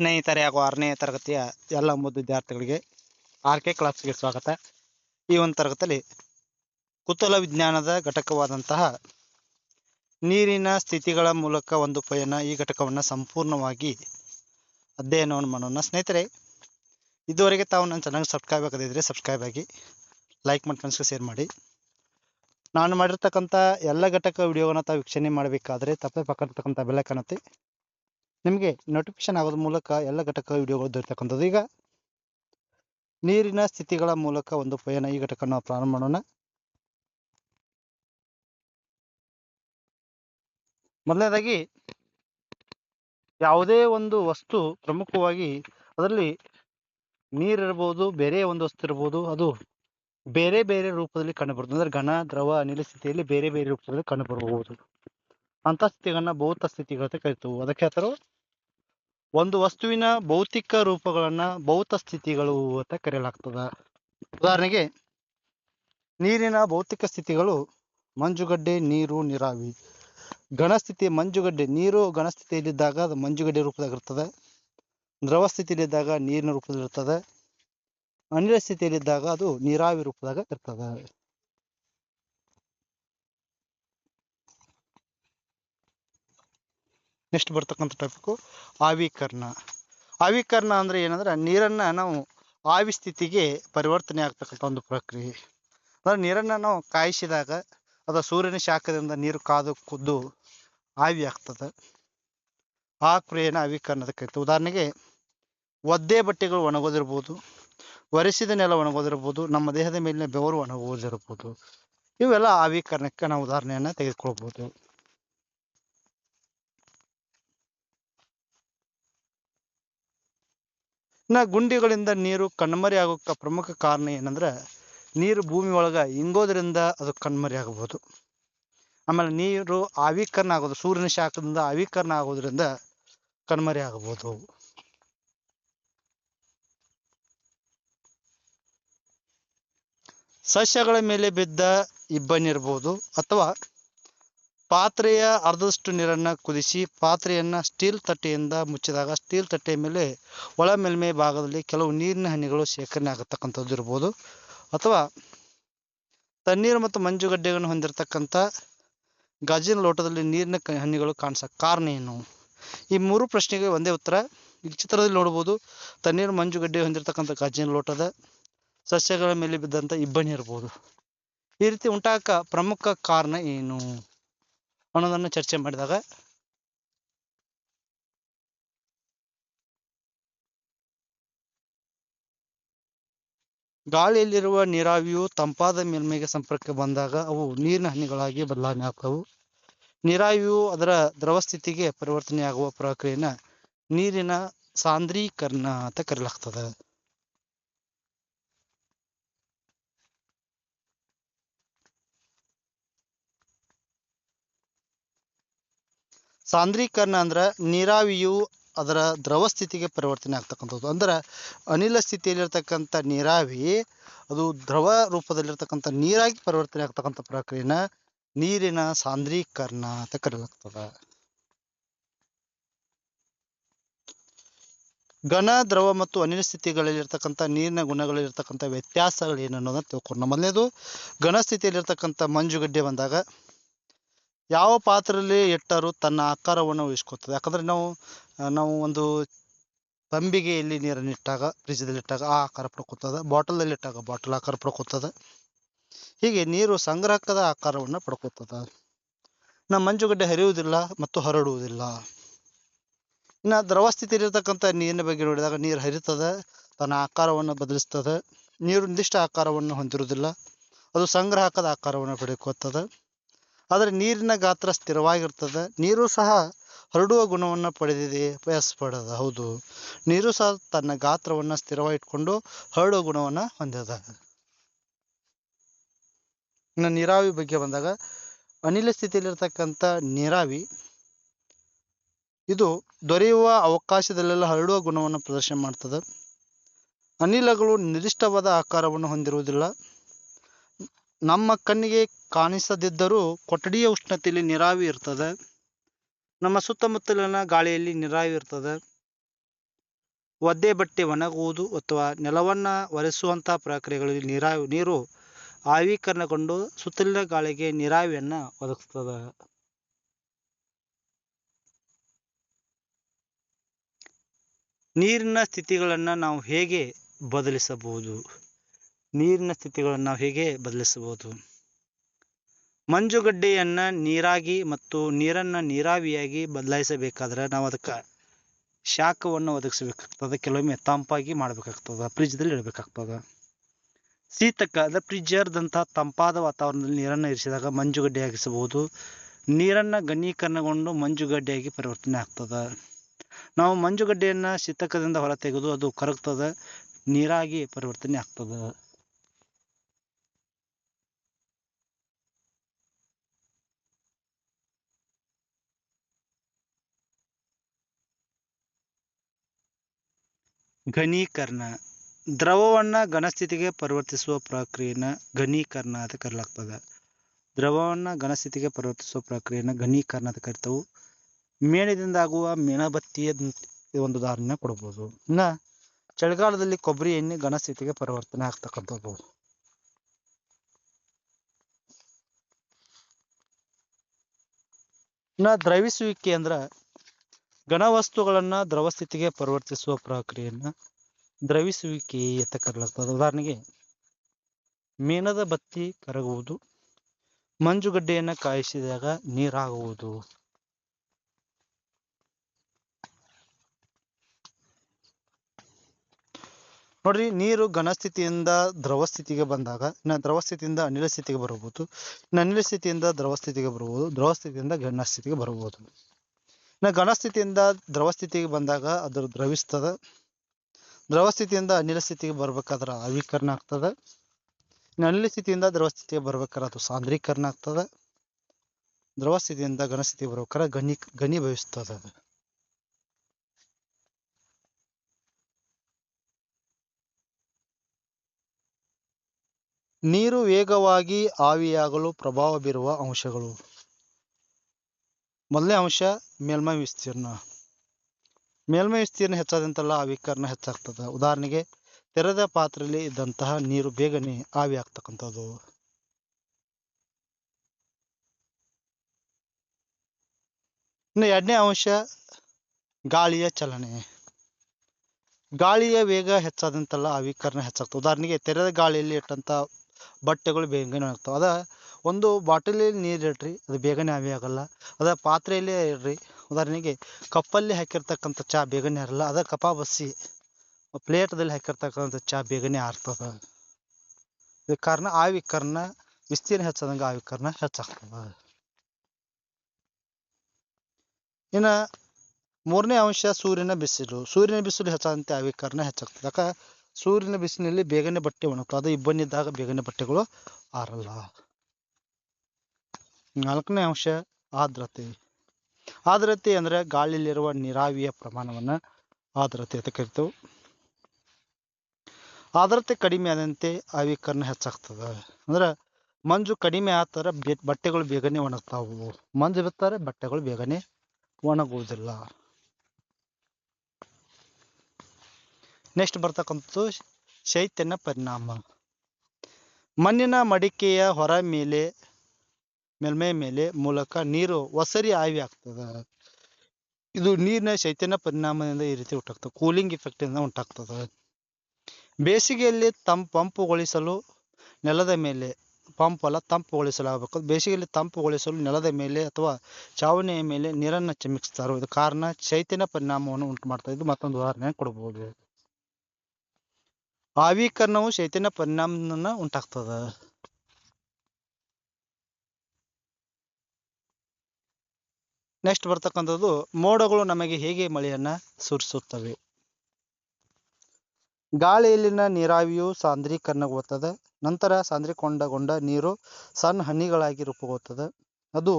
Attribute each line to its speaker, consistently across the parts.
Speaker 1: ಸ್ನೇಹಿತರೆ ಹಾಗೂ ಆರನೇ ತರಗತಿಯ ಎಲ್ಲ ಮುದ್ದು ವಿದ್ಯಾರ್ಥಿಗಳಿಗೆ ಆರ್ ಕೆ ಕ್ಲಾಸ್ಗೆ ಸ್ವಾಗತ. ಈ ಒಂದು ತರಗತಿಯಲ್ಲಿ ಕುತೂಹಲ ವಿಜ್ಞಾನದ ಘಟಕವಾದಂತಹ ನೀರಿನ ಸ್ಥಿತಿಗಳ ಮೂಲಕ ಒಂದು ಪಯಣ ಈ ಘಟಕವನ್ನು ಸಂಪೂರ್ಣವಾಗಿ ಅಧ್ಯಯನವನ್ನು ಮಾಡೋಣ. ಸ್ನೇಹಿತರೆ, ಇದುವರೆಗೆ ತಾವು ನನ್ನ ಚಾನಲ್ ಸಬ್ಸ್ಕ್ರೈಬ್ ಆಗದಿದ್ದರೆ ಸಬ್ಸ್ಕ್ರೈಬ್ ಆಗಿ ಲೈಕ್ ಮಾಡಿ ಫ್ರೆಂಡ್ಸ್ಗೆ ಶೇರ್ ಮಾಡಿ. ನಾನು ಮಾಡಿರ್ತಕ್ಕಂಥ ಎಲ್ಲ ಘಟಕ ವೀಡಿಯೋವನ್ನು ತಾವು ವೀಕ್ಷಣೆ ಮಾಡಬೇಕಾದ್ರೆ ತಪ್ಪೇ ಪಕ್ಕ ಬೆಲೆ ಕಾಣುತ್ತೆ ನಿಮಗೆ ನೋಟಿಫಿಕೇಶನ್ ಆಗೋದ್ರ ಮೂಲಕ ಎಲ್ಲ ಘಟಕ ವಿಡಿಯೋಗಳು ದೊರೆತಕ್ಕಂಥದ್ದು ಈಗ ನೀರಿನ ಸ್ಥಿತಿಗಳ ಮೂಲಕ ಒಂದು ಪಯಣ ಈ ಘಟಕ ನಾವು ಪ್ರಾರಂಭ ಮಾಡೋಣ. ಮೊದಲನೇದಾಗಿ ಯಾವುದೇ ಒಂದು ವಸ್ತು ಪ್ರಮುಖವಾಗಿ ಅದರಲ್ಲಿ ನೀರಿರ್ಬೋದು, ಬೇರೆ ಒಂದು ವಸ್ತು ಇರ್ಬೋದು, ಅದು ಬೇರೆ ಬೇರೆ ರೂಪದಲ್ಲಿ ಕಂಡುಬರುತ್ತದೆ. ಅಂದ್ರೆ ಘನ, ದ್ರವ, ಅನಿಲ ಸ್ಥಿತಿಯಲ್ಲಿ ಬೇರೆ ಬೇರೆ ರೂಪದಲ್ಲಿ ಕಂಡುಬರಬಹುದು. ಅಂತ ಸ್ಥಿತಿಗಳನ್ನ ಭೌತ ಸ್ಥಿತಿಗಳು ಅಂತ ಕರಿತೀವಿ. ಅದಕ್ಕೆ ಹೇಳ್ತಾರೋ ಒಂದು ವಸ್ತುವಿನ ಭೌತಿಕ ರೂಪಗಳನ್ನ ಭೌತ ಸ್ಥಿತಿಗಳು ಅಂತ ಕರೆಯಲಾಗ್ತದ. ಉದಾಹರಣೆಗೆ ನೀರಿನ ಭೌತಿಕ ಸ್ಥಿತಿಗಳು ಮಂಜುಗಡ್ಡೆ, ನೀರು, ನೀರಾವಿ. ಘನಸ್ಥಿತಿ ಮಂಜುಗಡ್ಡೆ, ನೀರು ಘನಸ್ಥಿತಿಯಲ್ಲಿದ್ದಾಗ ಅದು ಮಂಜುಗಡ್ಡೆ ರೂಪದಾಗ ಇರ್ತದೆ ದ್ರವ ಸ್ಥಿತಿಯಲ್ಲಿದ್ದಾಗ ನೀರಿನ ರೂಪದಲ್ಲಿ ಇರ್ತದೆ ಅನಿಲ ಸ್ಥಿತಿಯಲ್ಲಿದ್ದಾಗ ಅದು ನೀರಾವಿ ರೂಪದಾಗ ಇರ್ತದೆ. ನೆಕ್ಸ್ಟ್ ಬರ್ತಕ್ಕಂಥ ಟಾಪಿಕ್ಕು ಆವಿಕರಣ. ಆವಿಕರಣ ಅಂದ್ರೆ ಏನಂದ್ರೆ ನೀರನ್ನು ನಾವು ಆವಿ ಸ್ಥಿತಿಗೆ ಪರಿವರ್ತನೆ ಆಗ್ತಕ್ಕಂಥ ಒಂದು ಪ್ರಕ್ರಿಯೆ. ಅಂದರೆ ನೀರನ್ನು ನಾವು ಕಾಯಿಸಿದಾಗ ಅದು ಸೂರ್ಯನ ಶಾಖದಿಂದ ನೀರು ಕಾದು ಕುದ್ದು ಆವಿ ಆಗ್ತದೆ. ಆ ಕ್ರಿಯೆನ ಆವಿಕರಣ ಅಂತ ಕರಿತೀವಿ. ಉದಾಹರಣೆಗೆ ಒದ್ದೆ ಬಟ್ಟೆಗಳು ಒಣಗೋದಿರ್ಬೋದು, ಒರೆಸಿದ ನೆಲ ಒಣಗೋದಿರ್ಬೋದು, ನಮ್ಮ ದೇಹದ ಮೇಲಿನ ಬೆವರು ಒಣಗೋದಿರ್ಬೋದು. ಇವೆಲ್ಲ ಆವಿಕರಣಕ್ಕೆ ನಾವು ಉದಾಹರಣೆಯನ್ನು ತೆಗೆದುಕೊಳ್ಬೋದು. ಇನ್ನ ಗುಂಡಿಗಳಿಂದ ನೀರು ಕಣ್ಮರೆ ಆಗೋಕೆ ಪ್ರಮುಖ ಕಾರಣ ಏನಂದ್ರೆ, ನೀರು ಭೂಮಿ ಒಳಗ ಇಂಗೋದ್ರಿಂದ ಅದು ಕಣ್ಮರೆ ಆಗಬಹುದು ಆಮೇಲೆ ನೀರು ಆವಿಕರಣ ಆಗೋದು, ಸೂರ್ಯನ ಶಾಖದಿಂದ ಆವಿಕರಣ ಆಗೋದ್ರಿಂದ ಕಣ್ಮರೆ ಆಗಬಹುದು ಸಸ್ಯಗಳ ಮೇಲೆ ಬಿದ್ದ ಇಬ್ಬನಿ ಇರ್ಬೋದು, ಅಥವಾ ಪಾತ್ರೆಯ ಅರ್ಧದಷ್ಟು ನೀರನ್ನು ಕುದಿಸಿ, ಪಾತ್ರೆಯನ್ನು ಸ್ಟೀಲ್ ತಟ್ಟೆಯಿಂದ ಮುಚ್ಚಿದಾಗ ಸ್ಟೀಲ್ ತಟ್ಟೆಯ ಮೇಲೆ ಒಳ ಮೇಲ್ಮೈ ಭಾಗದಲ್ಲಿ ಕೆಲವು ನೀರಿನ ಹನಿಗಳು ಶೇಖರಣೆ ಆಗತಕ್ಕಂಥದ್ದು ಇರ್ಬೋದು. ಅಥವಾ ತಣ್ಣೀರು ಮತ್ತು ಮಂಜುಗಡ್ಡೆಗಳನ್ನು ಹೊಂದಿರತಕ್ಕಂಥ ಗಾಜಿನ ಲೋಟದಲ್ಲಿ ನೀರಿನ ಹನಿಗಳು ಕಾಣಿಸ ಕಾರಣ ಏನು? ಈ ಮೂರು ಪ್ರಶ್ನೆಗೆ ಒಂದೇ ಉತ್ತರ. ಈ ಚಿತ್ರದಲ್ಲಿ ನೋಡ್ಬೋದು, ತಣ್ಣೀರು ಮಂಜುಗಡ್ಡೆ ಹೊಂದಿರತಕ್ಕಂಥ ಗಾಜಿನ ಲೋಟದ ಸಸ್ಯಗಳ ಮೇಲೆ ಬಿದ್ದಂಥ ಇಬ್ಬನಿ ಇರ್ಬೋದು. ಈ ರೀತಿ ಉಂಟಾಕ ಪ್ರಮುಖ ಕಾರಣ ಏನು? ಅನ್ನೋದನ್ನು ಚರ್ಚೆ ಮಾಡಿದಾಗ ಗಾಳಿಯಲ್ಲಿರುವ ನೀರಾವಿಯು ತಂಪಾದ ಮೇಲ್ಮೈಗೆ ಸಂಪರ್ಕ ಬಂದಾಗ ಅವು ನೀರಿನ ಹನಿಗಳಾಗಿ ಬದಲಾವಣೆ ಆಗ್ತವು. ನೀರಾವಿಯು ಅದರ ದ್ರವ ಸ್ಥಿತಿಗೆ ಪರಿವರ್ತನೆಯಾಗುವ ಪ್ರಕ್ರಿಯೆನ ನೀರಿನ ಸಾಂದ್ರೀಕರಣ ಅಂತ ಕರೆಯಲಾಗ್ತದೆ ಸಾಂದ್ರೀಕರಣ ಅಂದ್ರೆ ನೀರಾವಿಯು ಅದರ ದ್ರವ ಸ್ಥಿತಿಗೆ ಪರಿವರ್ತನೆ ಆಗ್ತಕ್ಕಂಥದ್ದು. ಅಂದ್ರೆ ಅನಿಲ ಸ್ಥಿತಿಯಲ್ಲಿರ್ತಕ್ಕಂಥ ನೀರಾವಿ, ಅದು ದ್ರವ ರೂಪದಲ್ಲಿರ್ತಕ್ಕಂಥ ನೀರಾಗಿ ಪರಿವರ್ತನೆ ಆಗ್ತಕ್ಕಂಥ ಪ್ರಕ್ರಿಯೆನ ನೀರಿನ ಸಾಂದ್ರೀಕರಣ ಅಂತ ಕರೆಯಲಾಗ್ತದ. ಘನ, ದ್ರವ ಮತ್ತು ಅನಿಲ ಸ್ಥಿತಿಗಳಲ್ಲಿರ್ತಕ್ಕಂಥ ನೀರಿನ ಗುಣಗಳಲ್ಲಿರ್ತಕ್ಕಂಥ ವ್ಯತ್ಯಾಸಗಳು ಏನು ಅನ್ನೋದನ್ನ ತಿಳ್ಕೊಂಡು. ಮೊದಲನೇದು, ಘನ ಸ್ಥಿತಿಯಲ್ಲಿರ್ತಕ್ಕಂಥ ಮಂಜುಗಡ್ಡೆ ಬಂದಾಗ ಯಾವ ಪಾತ್ರೆಯಲ್ಲಿ ಇಟ್ಟರೂ ತನ್ನ ಆಕಾರವನ್ನು ಉಳಿಸ್ಕೊತದೆ ಯಾಕಂದ್ರೆ ನಾವು ನಾವು ಒಂದು ತಂಬಿಗೆಯಲ್ಲಿ ನೀರನ್ನು ಇಟ್ಟಾಗ ಫ್ರಿಜ್ದಲ್ಲಿ ಇಟ್ಟಾಗ ಆ ಆಕಾರ ಪಡ್ಕೊತದ ಬಾಟಲಲ್ಲಿ ಇಟ್ಟಾಗ ಬಾಟಲ್ ಆಕಾರ ಪಡ್ಕೊತದ ಹೀಗೆ ನೀರು ಸಂಗ್ರಹಕದ ಆಕಾರವನ್ನು ಪಡ್ಕೊತದ ನಮ್ಮ ಮಂಜುಗಡ್ಡೆ ಹರಿಯುವುದಿಲ್ಲ ಮತ್ತು ಹರಡುವುದಿಲ್ಲ. ಇನ್ನು ದ್ರವ ಸ್ಥಿತಿಯಲ್ಲಿರ್ತಕ್ಕಂಥ ನೀರಿನ ಬಗ್ಗೆ ನೋಡಿದಾಗ ನೀರು ಹರಿತದೆ, ತನ್ನ ಆಕಾರವನ್ನು ಬದಲಿಸ್ತದೆ. ನೀರು ನಿರ್ದಿಷ್ಟ ಆಕಾರವನ್ನು ಹೊಂದಿರುವುದಿಲ್ಲ. ಅದು ಸಂಗ್ರಹಕದ ಆಕಾರವನ್ನು ಪಡೆದುಕೊಳ್ತದೆ. ಆದರೆ ನೀರಿನ ಗಾತ್ರ ಸ್ಥಿರವಾಗಿರ್ತದೆ. ನೀರು ಸಹ ಹರಡುವ ಗುಣವನ್ನು ಪಡೆದಿದೆ ಪ್ರಯಾಸ ಪಡೆದ, ಹೌದು. ನೀರು ಸಹ ತನ್ನ ಗಾತ್ರವನ್ನು ಸ್ಥಿರವಾಗಿಟ್ಕೊಂಡು ಹರಡುವ ಗುಣವನ್ನು ಹೊಂದಿದೆ. ಇನ್ನು ನೀರಾವಿ ಬಗ್ಗೆ ಬಂದಾಗ, ಅನಿಲ ಸ್ಥಿತಿಯಲ್ಲಿರ್ತಕ್ಕಂಥ ನೀರಾವಿ, ಇದು ದೊರೆಯುವ ಅವಕಾಶದಲ್ಲೆಲ್ಲ ಹರಡುವ ಗುಣವನ್ನು ಪ್ರದರ್ಶನ ಮಾಡ್ತದೆ. ಅನಿಲಗಳು ನಿರ್ದಿಷ್ಟವಾದ ಆಕಾರವನ್ನು ಹೊಂದಿರುವುದಿಲ್ಲ. ನಮ್ಮ ಕಣ್ಣಿಗೆ ಕಾಣಿಸದಿದ್ದರೂ ಕೊಠಡಿಯ ಉಷ್ಣತೆಯಲ್ಲಿ ನೀರಾವಿ ಇರ್ತದೆ. ನಮ್ಮ ಸುತ್ತಮುತ್ತಲಿನ ಗಾಳಿಯಲ್ಲಿ ನೀರಾವಿ ಇರ್ತದೆ. ಒದ್ದೆ ಬಟ್ಟೆ ಒಣಗುವುದು ಅಥವಾ ನೆಲವನ್ನು ಒರೆಸುವಂಥ ಪ್ರಕ್ರಿಯೆಗಳಲ್ಲಿ ನೀರಾವಿ, ನೀರು ಆವೀಕರಣಗೊಂಡು ಸುತ್ತಲಿನ ಗಾಳಿಗೆ ನೀರಾವಿಯನ್ನು ಒದಗಿಸ್ತದೆ. ನೀರಿನ ಸ್ಥಿತಿಗಳನ್ನು ನಾವು ಹೇಗೆ ಬದಲಿಸಬಹುದು? ನೀರಿನ ಸ್ಥಿತಿಗಳನ್ನು ನಾವು ಹೇಗೆ ಬದಲಿಸಬಹುದು? ಮಂಜುಗಡ್ಡೆಯನ್ನು ನೀರಾಗಿ ಮತ್ತು ನೀರನ್ನು ನೀರಾವಿಯಾಗಿ ಬದಲಾಯಿಸಬೇಕಾದ್ರೆ ನಾವು ಅದಕ್ಕೆ ಶಾಖವನ್ನು ಒದಗಿಸಬೇಕಾಗ್ತದೆ ಕೆಲವೊಮ್ಮೆ ತಂಪಾಗಿ ಮಾಡಬೇಕಾಗ್ತದೆ ಫ್ರಿಜ್ದಲ್ಲಿ ಇಡಬೇಕಾಗ್ತದೆ. ಶೀತಕ, ಅಂದರೆ ಫ್ರಿಜ್ಜರ್ದಂಥ ತಂಪಾದ ವಾತಾವರಣದಲ್ಲಿ ನೀರನ್ನು ಇರಿಸಿದಾಗ ಮಂಜುಗಡ್ಡೆಯಾಗಿಸಬಹುದು ನೀರನ್ನು ಘನೀಕರಣಗೊಂಡು ಮಂಜುಗಡ್ಡೆಯಾಗಿ ಪರಿವರ್ತನೆ ಆಗ್ತದೆ. ನಾವು ಮಂಜುಗಡ್ಡೆಯನ್ನು ಶೀತಕದಿಂದ ಹೊರತೆಗೆದು ಅದು ಕರಗ್ತದೆ, ನೀರಾಗಿ ಪರಿವರ್ತನೆ ಆಗ್ತದೆ. ಘನೀಕರಣ. ದ್ರವವನ್ನ ಘನಸ್ಥಿತಿಗೆ ಪರಿವರ್ತಿಸುವ ಪ್ರಕ್ರಿಯೆನ ಘನೀಕರಣ ಅಂತ ಕರೆಯಲಾಗ್ತದೆ ದ್ರವವನ್ನ ಘನಸ್ಥಿತಿಗೆ ಪರಿವರ್ತಿಸುವ ಪ್ರಕ್ರಿಯೆನ ಘನೀಕರಣ ಅಂತ ಕರಿತವು. ಮೇಣದಿಂದ ಆಗುವ ಮೇಣಬತ್ತಿಯ ಒಂದು ಉದಾಹರಣೆ ಕೊಡ್ಬೋದು. ಇನ್ನ ಚಳಿಗಾಲದಲ್ಲಿ ಕೊಬ್ಬರಿ ಎಣ್ಣೆ ಘನಸ್ಥಿತಿಗೆ ಪರಿವರ್ತನೆ ಆಗ್ತಕ್ಕಂಥದ್ದು. ಇನ್ನ ದ್ರವಿಸುವಿಕೆ ಅಂದ್ರೆ ಘನವಸ್ತುಗಳನ್ನು ದ್ರವ ಸ್ಥಿತಿಗೆ ಪರಿವರ್ತಿಸುವ ಪ್ರಕ್ರಿಯೆಯನ್ನು ದ್ರವಿಸುವಿಕೆ ಅಂತ ಕರೆಯಲಾಗ್ತದೆ. ಉದಾಹರಣೆಗೆ ಮೇಣದ ಬತ್ತಿ ಕರಗುವುದು, ಮಂಜುಗಡ್ಡೆಯನ್ನು ಕಾಯಿಸಿದಾಗ ನೀರಾಗುವುದು. ನೋಡ್ರಿ, ನೀರು ಘನಸ್ಥಿತಿಯಿಂದ ದ್ರವ ಸ್ಥಿತಿಗೆ ಬಂದಾಗ, ಇನ್ನು ದ್ರವ ಸ್ಥಿತಿಯಿಂದ ಅನಿಲ ಸ್ಥಿತಿಗೆ ಬರಬಹುದು, ಇನ್ನು ಅನಿಲ ಸ್ಥಿತಿಯಿಂದ ದ್ರವ ಸ್ಥಿತಿಗೆ ಬರಬಹುದು ದ್ರವ ಸ್ಥಿತಿಯಿಂದ ಘನ ಸ್ಥಿತಿಗೆ ಬರಬಹುದು. ಇನ್ನು ಘನಸ್ಥಿತಿಯಿಂದ ದ್ರವಸ್ಥಿತಿಗೆ ದ್ರವ ಸ್ಥಿತಿಗೆ ಬಂದಾಗ ಅದು ದ್ರವಿಸ್ತದ. ದ್ರವ ಸ್ಥಿತಿಯಿಂದ ಅನಿಲ ಸ್ಥಿತಿಗೆ ಬರ್ಬೇಕಾದ್ರೆ ಆವಿಕರಣ ಆಗ್ತದೆ. ಇನ್ನು ಅನಿಲ ಸ್ಥಿತಿಯಿಂದ ದ್ರವ ಸ್ಥಿತಿಗೆ ಬರ್ಬೇಕಾದ್ರೆ ಅದು ಸಾಂದ್ರೀಕರಣ ಆಗ್ತದೆ. ದ್ರವ ಸ್ಥಿತಿಯಿಂದ ಘನ ಸ್ಥಿತಿಗೆ ಬರ್ಬೇಕಾದ್ರೆ ಘನಿ ಘನೀಭವಿಸ್ತದೆ ಅದು. ನೀರು ವೇಗವಾಗಿ ಆವಿಯಾಗಲು ಪ್ರಭಾವ ಬೀರುವ ಅಂಶಗಳು. ಮೊದಲನೇ ಅಂಶ ಮೇಲ್ಮೈ ವಿಸ್ತೀರ್ಣ. ಮೇಲ್ಮೈ ವಿಸ್ತೀರ್ಣ ಹೆಚ್ಚಾದಂತೆಲ್ಲ ಆವಿಕರಣ ಹೆಚ್ಚಾಗ್ತದೆ. ಉದಾಹರಣೆಗೆ ತೆರೆದ ಪಾತ್ರೆಯಲ್ಲಿ ಇದ್ದಂತಹ ನೀರು ಬೇಗನೆ ಆವಿ ಆಗ್ತಕ್ಕಂಥದ್ದು. ಇನ್ನು ಎರಡನೇ ಅಂಶ ಗಾಳಿಯ ಚಲನೆ. ಗಾಳಿಯ ವೇಗ ಹೆಚ್ಚಾದಂತೆಲ್ಲ ಆವಿಕರಣ ಹೆಚ್ಚಾಗ್ತದೆ. ಉದಾಹರಣೆಗೆ ತೆರೆದ ಗಾಳಿಯಲ್ಲಿ ಇಟ್ಟಂಥ ಬಟ್ಟೆಗಳು ಬೇಗನೆ ಆಗ್ತವೆ ಅದ ಒಂದು ಬಾಟಲಿ ನೀರು ಇಡ್ರಿ, ಅದು ಬೇಗನೆ ಆವಿ ಆಗಲ್ಲ. ಅದ ಪಾತ್ರೆಯಲ್ಲೇ ಇಡ್ರಿ. ಉದಾಹರಣೆಗೆ ಕಪ್ಪಲ್ಲಿ ಹಾಕಿರ್ತಕ್ಕಂಥ ಚಹಾ ಬೇಗನೆ ಆರಲ್ಲ, ಅದ ಕಪಾಬಸ್ಸಿ ಪ್ಲೇಟ್ದಲ್ಲಿ ಹಾಕಿರ್ತಕ್ಕಂಥ ಚಹಾ ಬೇಗನೆ ಆರ್ತದ. ಇದಕ್ಕೆ ಕಾರಣ ಆವಿ ಕರ್ಣ ವಿಸ್ತೀರ್ಣ ಹೆಚ್ಚಾದಂಗೆ ಆವಿಕರಣ ಹೆಚ್ಚಾಗ್ತದ. ಇನ್ನು ಮೂರನೇ ಅಂಶ ಸೂರ್ಯನ ಬಿಸಿಲು. ಸೂರ್ಯನ ಬಿಸಿಲು ಹೆಚ್ಚಾದಂತೆ ಆವಿಕರಣ ಹೆಚ್ಚಾಗ್ತದೆ. ಯಾಕೆ? ಸೂರ್ಯನ ಬಿಸಿಲಿನಲ್ಲಿ ಬೇಗನೆ ಬಟ್ಟೆ ಒಣಗ್ತದೆ. ಅದು ಇಬ್ಬನಿದ್ದಾಗ ಬೇಗನೆ ಬಟ್ಟೆಗಳು ಆರಲ್ಲ. ನಾಲ್ಕನೇ ಅಂಶ ಆರ್ದ್ರತೆ ಆರ್ದ್ರತೆ ಅಂದ್ರೆ ಗಾಳಿಯಲ್ಲಿರುವ ನೀರಾವಿಯ ಪ್ರಮಾಣವನ್ನ ಆರ್ದ್ರತೆ ಅಂತ ಕರಿತೇವೆ. ಆರ್ದ್ರತೆ ಕಡಿಮೆ ಆದಂತೆ ಆವಿಕರಣ ಹೆಚ್ಚಾಗ್ತದ. ಅಂದ್ರೆ ಮಂಜು ಕಡಿಮೆ ಆತರ ಬಟ್ಟೆಗಳು ಬೇಗನೆ ಒಣಗ್ತಾವು. ಮಂಜು ಬಿತ್ತಾರೆ, ಬಟ್ಟೆಗಳು ಬೇಗನೆ ಒಣಗುವುದಿಲ್ಲ. ನೆಕ್ಸ್ಟ್ ಬರ್ತಕ್ಕಂಥದ್ದು ಶೈತ್ಯನ ಪರಿಣಾಮ. ಮಣ್ಣಿನ ಮಡಿಕೆಯ ಹೊರ ಮೇಲೆ ಮೇಲ್ಮೈ ಮೇಲೆ ಮೂಲಕ ನೀರು ಒಸರಿ ಆವಿ ಆಗ್ತದ. ಇದು ನೀರಿನ ಶೈತ್ಯನ ಪರಿಣಾಮದಿಂದ ಈ ರೀತಿ ಉಂಟಾಗ್ತದೆ. ಕೂಲಿಂಗ್ ಇಂದ ಉಂಟಾಗ್ತದೆ. ಬೇಸಿಗೆಯಲ್ಲಿ ತಂಪ್ ಪಂಪುಗೊಳಿಸಲು ನೆಲದ ಮೇಲೆ ಪಂಪ್ ಅಲ್ಲ, ತಂಪುಗೊಳಿಸಲಾಗಬೇಕು. ಬೇಸಿಗೆಯಲ್ಲಿ ತಂಪುಗೊಳಿಸಲು ನೆಲದ ಮೇಲೆ ಅಥವಾ ಚಾವಣಿಯ ಮೇಲೆ ನೀರನ್ನು ಚಿಮಿಕ್ಸ್ತಾರೋ ಇದು ಕಾರಣ ಶೈತ್ಯನ ಪರಿಣಾಮವನ್ನು ಉಂಟು ಮಾಡ್ತಾ ಇದು ಮತ್ತೊಂದು ಉದಾಹರಣೆ ಕೊಡಬಹುದು ಆವೀಕರಣವು ಶೈತ್ಯನ ಪರಿಣಾಮನ ಉಂಟಾಗ್ತದ. ನೆಕ್ಸ್ಟ್ ಬರ್ತಕ್ಕಂಥದ್ದು, ಮೋಡಗಳು ನಮಗೆ ಹೇಗೆ ಮಳೆಯನ್ನ ಸುರಿಸುತ್ತವೆ. ಗಾಳಿಯಲ್ಲಿನ ನೀರಾವಿಯು ಸಾಂದ್ರೀಕರಣಗೊಳ್ಳುತ್ತದೆ ನಂತರ ಸಾಂದ್ರೀಕರಣಗೊಂಡ ನೀರು ಸಣ್ಣ ಹನಿಗಳಾಗಿ ರೂಪುಗೊಳ್ಳುತ್ತದೆ. ಅದು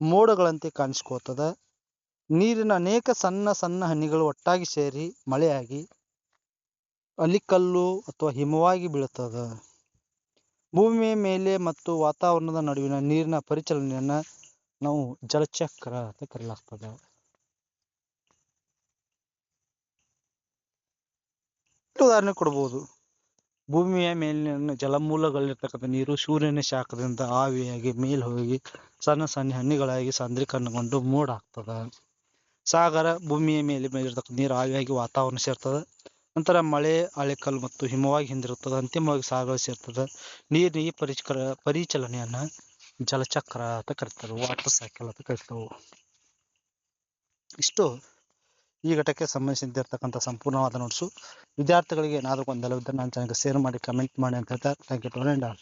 Speaker 1: ಮೋಡಗಳಂತೆ ಕಾಣಿಸ್ಕೊಳ್ತದೆ ನೀರಿನ ಅನೇಕ ಸಣ್ಣ ಸಣ್ಣ ಹನಿಗಳು ಒಟ್ಟಾಗಿ ಸೇರಿ ಮಳೆಯಾಗಿ ಅಲಿಕಲ್ಲು ಅಥವಾ ಹಿಮವಾಗಿ ಬೀಳುತ್ತದೆ. ಭೂಮಿಯ ಮೇಲೆ ಮತ್ತು ವಾತಾವರಣದ ನಡುವಿನ ನೀರಿನ ಪರಿಚಲನೆಯನ್ನ ನಾವು ಜಲಚಕ್ರ ಅಂತ ಕರೆಯಲಾಗ್ತದೆ ಉದಾಹರಣೆ ಕೊಡ್ಬೋದು. ಭೂಮಿಯ ಮೇಲಿನ ಜಲಮೂಲಗಳಿರ್ತಕ್ಕಂಥ ನೀರು ಸೂರ್ಯನ ಶಾಖದಿಂದ ಆವಿಯಾಗಿ, ಮೇಲ್ ಹೋಗಿ, ಸಣ್ಣ ಸಣ್ಣ ಹನಿಗಳಾಗಿ ಸಾಂದ್ರೀಕರಣಗೊಂಡು ಮೋಡ ಆಗ್ತದ ಸಾಗರ ಭೂಮಿಯ ಮೇಲೆ ಮೇಲಿರ್ತಕ್ಕಂಥ ನೀರು ಆವಿಯಾಗಿ ವಾತಾವರಣ ಸೇರ್ತದೆ. ನಂತರ ಮಳೆ ಅಳೆಕಲ್ಲು ಮತ್ತು ಹಿಮವಾಗಿ ಹಿಂದಿರುತ್ತದೆ ಅಂತಿಮವಾಗಿ ಸಾಗರ ಸೇರ್ತದೆ. ನೀರಿನ ಈ ಪರಿಷ್ಕರ, ಪರಿಚಲನೆಯನ್ನ ಜಲಚಕ್ರ ಅಂತ ಕರಿತಾರೆ ವಾಟರ್ ಸೈಕಲ್ ಅಂತ ಕರಿತಾವು ಇಷ್ಟು ಈ ಘಟಕ್ಕೆ ಸಂಬಂಧಿಸಿರ್ತಕ್ಕಂಥ ಸಂಪೂರ್ಣವಾದ ನೋಟ್ಸು ವಿದ್ಯಾರ್ಥಿಗಳಿಗೆ ಏನಾದರೂ ಗೊಂದಲವಿದ್ದರೆ ನನ್ನ ಚಾನಲ್ಗೆ ಶೇರ್ ಮಾಡಿ ಕಮೆಂಟ್ ಮಾಡಿ ಅಂತ ಹೇಳ್ತಾ ಥ್ಯಾಂಕ್ ಯು ಟು ಆಲ್